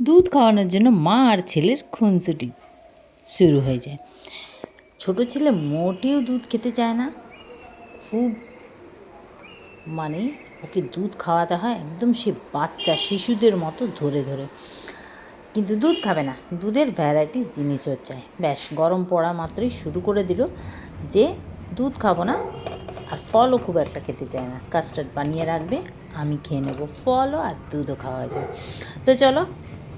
দুধ খাওয়ানোর জন্য মা আর ছেলের খুনসুটি শুরু হয়ে যায়। ছোট ছেলে মোটেও দুধ খেতে চায় না। খুব মানে ওকে দুধ খাওয়াতে হয় একদম সে বাচ্চা শিশুদের মতো ধরে ধরে। কিন্তু দুধ খাবে না। দুধের ভ্যারাইটিস জিনিসও চায় ব্যাস, গরম পড়া মাত্রই শুরু করে দিল যে দুধ খাব না আর ফলও খুব একটা খেতে চায় না। কাস্টার্ড বানিয়ে রাখবে, আমি খেয়ে নেব ফলও আর দুধও খাওয়া যাবে তো চলো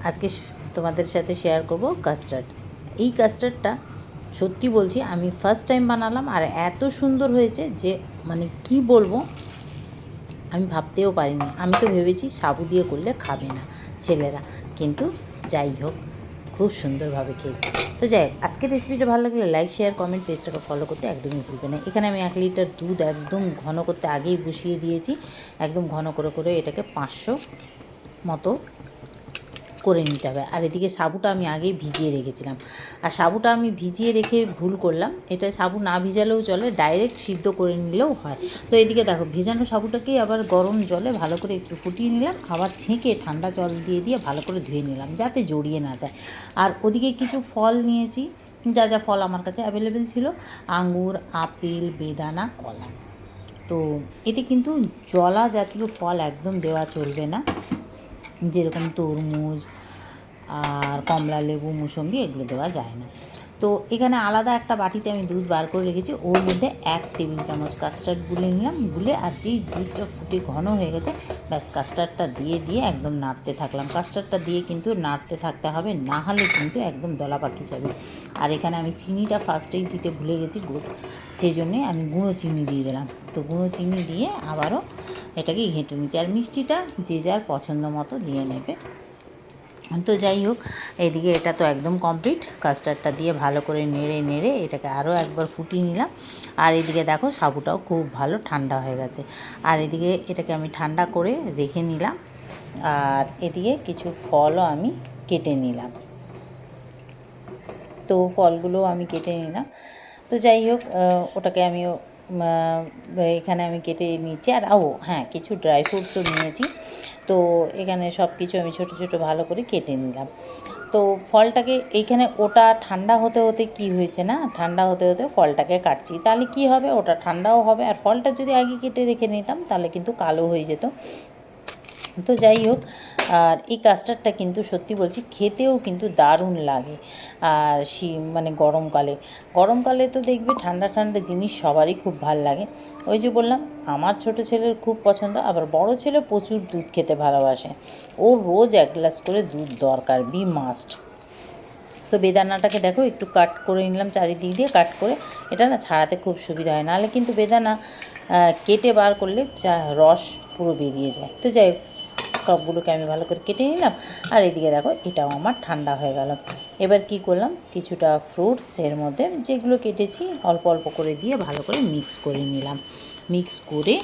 আজকে তোমাদের সাথে শেয়ার করব কাস্টার্ড এই কাস্টার্ডটা সত্যি বলছি, আমি ফার্স্ট টাইম বানালাম আর এত সুন্দর হয়েছে যে মানে কি বলব? আমি ভাবতেও পারিনি। আমি তো ভেবেছি সাবু দিয়ে করলে খাবে না ছেলেরা। কিন্তু যাই হোক, খুব সুন্দরভাবে খেয়েছি। তো যাই হোক, আজকের রেসিপিটা ভালো লাগলে লাইক শেয়ার কমেন্ট পেজটাকে ফলো করতে একদমই ভুলবে না। এখানে আমি এক লিটার দুধ একদম ঘন করতে আগেই বসিয়ে দিয়েছি। একদম ঘন করে করে এটাকে পাঁচশো মতো করে নিতে হবে। আর এদিকে সাবুটা আমি আগেই ভিজিয়ে রেখেছিলাম। আর সাবুটা আমি ভিজিয়ে রেখে ভুল করলাম। এটা সাবু না ভিজালেও চলে, ডাইরেক্ট সিদ্ধ করে নিলেও হয়। তো এদিকে দেখো, ভিজানো সাবুটাকেই আবার গরম জলে ভালো করে একটু ফুটিয়ে নিলাম। আবার ছেঁকে ঠান্ডা জল দিয়ে দিয়ে ভালো করে ধুয়ে নিলাম, যাতে জড়িয়ে না যায়। আর ওদিকে কিছু ফল নিয়েছি। যা যা ফল আমার কাছে অ্যাভেলেবেল ছিল আঙুর আপেল, বেদানা, কলা। তো এতে কিন্তু জলা জাতীয় ফল একদম দেওয়া চলবে না। যেরকম তরমুজ আর কমলা লেবু, মুসম্বি এগুলো দেওয়া যায় না। তো এখানে আলাদা একটা বাটিতে আমি দুধ বার করে রেখেছি। ওর মধ্যে এক টেবিল চামচ কাস্টার্ড গুলে নিলাম। গুলে আর যেই দুধটা ফুটে ঘন হয়ে গেছে, ব্যাস কাস্টার্ডটা দিয়ে দিয়ে একদম নাড়তে থাকলাম। কাস্টার্ডটা দিয়ে কিন্তু নাড়তে থাকতে হবে, না হলে কিন্তু একদম দলা পাকি যাবে আর এখানে আমি চিনিটা ফার্স্টেই দিতে ভুলে গেছি গুড় সেই জন্যে আমি গুঁড়ো চিনি দিয়ে দিলাম। তো গুঁড়ো চিনি দিয়ে আবারও এটাকে ঘেঁটে নিচ্ছি। আর মিষ্টিটা যে যার পছন্দ মতো দিয়ে নেবে। তো যাই হোক, এদিকে এটা তো একদম কমপ্লিট কাস্টার্ডটা দিয়ে ভালো করে নেড়ে নেড়ে এটাকে আরও একবার ফুটিয়ে নিলাম। আর এদিকে দেখো, সাবুটাও খুব ভালো ঠান্ডা হয়ে গেছে। আর এদিকে এটাকে আমি ঠান্ডা করে রেখে নিলাম। আর এদিকে কিছু ফলও আমি কেটে নিলাম। তো ফলগুলো আমি কেটে নিলাম। তো যাই হোক ওটাকে আমি এখানে আমি কেটে নিচ্ছি। আর, ও হ্যাঁ কিছু ড্রাই ফ্রুটসও নিয়েছি। তো এখানে সব কিছু আমি ছোট ছোট ভালো করে কেটে নিলাম। তো ফলটাকে এইখানে ওটা ঠান্ডা হতে হতে কি হয়েছে না? ঠান্ডা হতে হতে ফলটাকে কাটছি। তাহলে কি হবে? ওটা ঠান্ডাও হবে। আর ফলটা যদি আগে কেটে রেখে নিতাম, তাহলে কিন্তু কালো হয়ে যেত। তো যাই হোক আর এই কাস্টার্ডটা কিন্তু সত্যি বলছি খেতেও কিন্তু দারুণ লাগে। আর শি মানে গরমকালে গরমকালে তো দেখবে ঠান্ডা ঠান্ডা জিনিস সবারই খুব ভালো লাগে। ওই যে বললাম আমার ছোট ছেলের খুব পছন্দ আবার বড় ছেলে প্রচুর দুধ খেতে ভালোবাসে। ও রোজ এক গ্লাস করে দুধ দরকার বি মাস্ট। তো বেদানাটাকে দেখো একটু কাট করে নিলাম চারিদিক দিয়ে কাট করে। এটা না ছাড়াতে খুব সুবিধা হয় নাহলে কিন্তু বেদানা কেটে বার করলে রস পুরো বেরিয়ে যায়। তো যাই হোক, সবগুলোকে আমি ভালো করে কেটে নিলাম। আর এদিকে দেখো, এটাও আমার ঠান্ডা হয়ে গেল। এবার কি করলাম, কিছুটা ফ্রুটস এর মধ্যে যেগুলো কেটেছি, অল্প অল্প করে দিয়ে ভালো করে মিক্স করে নিলাম। মিক্স করে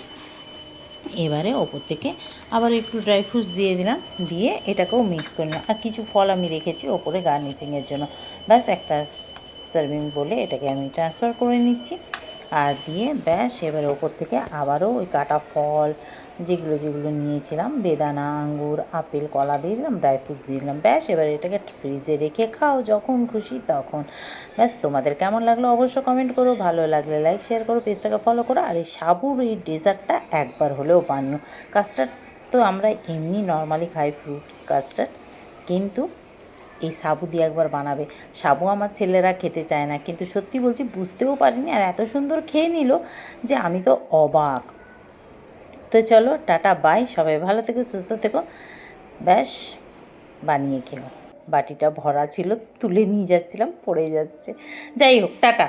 এবারে ওপর থেকে আবার একটু ড্রাই ফ্রুটস দিয়ে দিলাম, দিয়ে এটাকেও মিক্স করে নিলাম। আর কিছু ফল আমি রেখেছি ওপরে গার্নিশিংয়ের জন্য। ব্যাস, একটা সার্ভিং বলে এটাকে আমি ট্রান্সফার করে নিচ্ছি। আর দিয়ে ব্যাস, এবারে ওপর থেকে আবারও ওই কাটা ফল, যেগুলো যেগুলো নিয়েছিলাম, বেদানা, আঙ্গুর, আপেল, কলা দিয়ে দিলাম ড্রাই ফ্রুট দিয়ে দিলাম। ব্যাস, এবার এটাকে ফ্রিজে রেখে খাও যখন খুশি তখন। ব্যাস, তোমাদের কেমন লাগল অবশ্য কমেন্ট করো, ভালো লাগলে লাইক শেয়ার করো পেজটাকে ফলো করো, আর এই সাবুর এই ডেজার্টটা একবার হলেও বানিও। কাস্টার্ড তো আমরা এমনি নর্মালি খাই ফ্রুট কাস্টার্ড কিন্তু এই সাবু দিয়ে একবার বানাবে। সাবু আমার ছেলেরা খেতে চায় না, কিন্তু সত্যি বলছি বুঝতেও পারিনি আর এত সুন্দর খেয়ে নিল যে আমি তো অবাক। তো চলো, টাটা, বাই, সবাই ভালো থেকো, সুস্থ থেকো। ব্যাস, বানিয়ে খেও বাটিটা ভরা ছিল, তুলে নিয়ে যাচ্ছিলাম, পড়ে যাচ্ছে। যাই হোক, টাটা।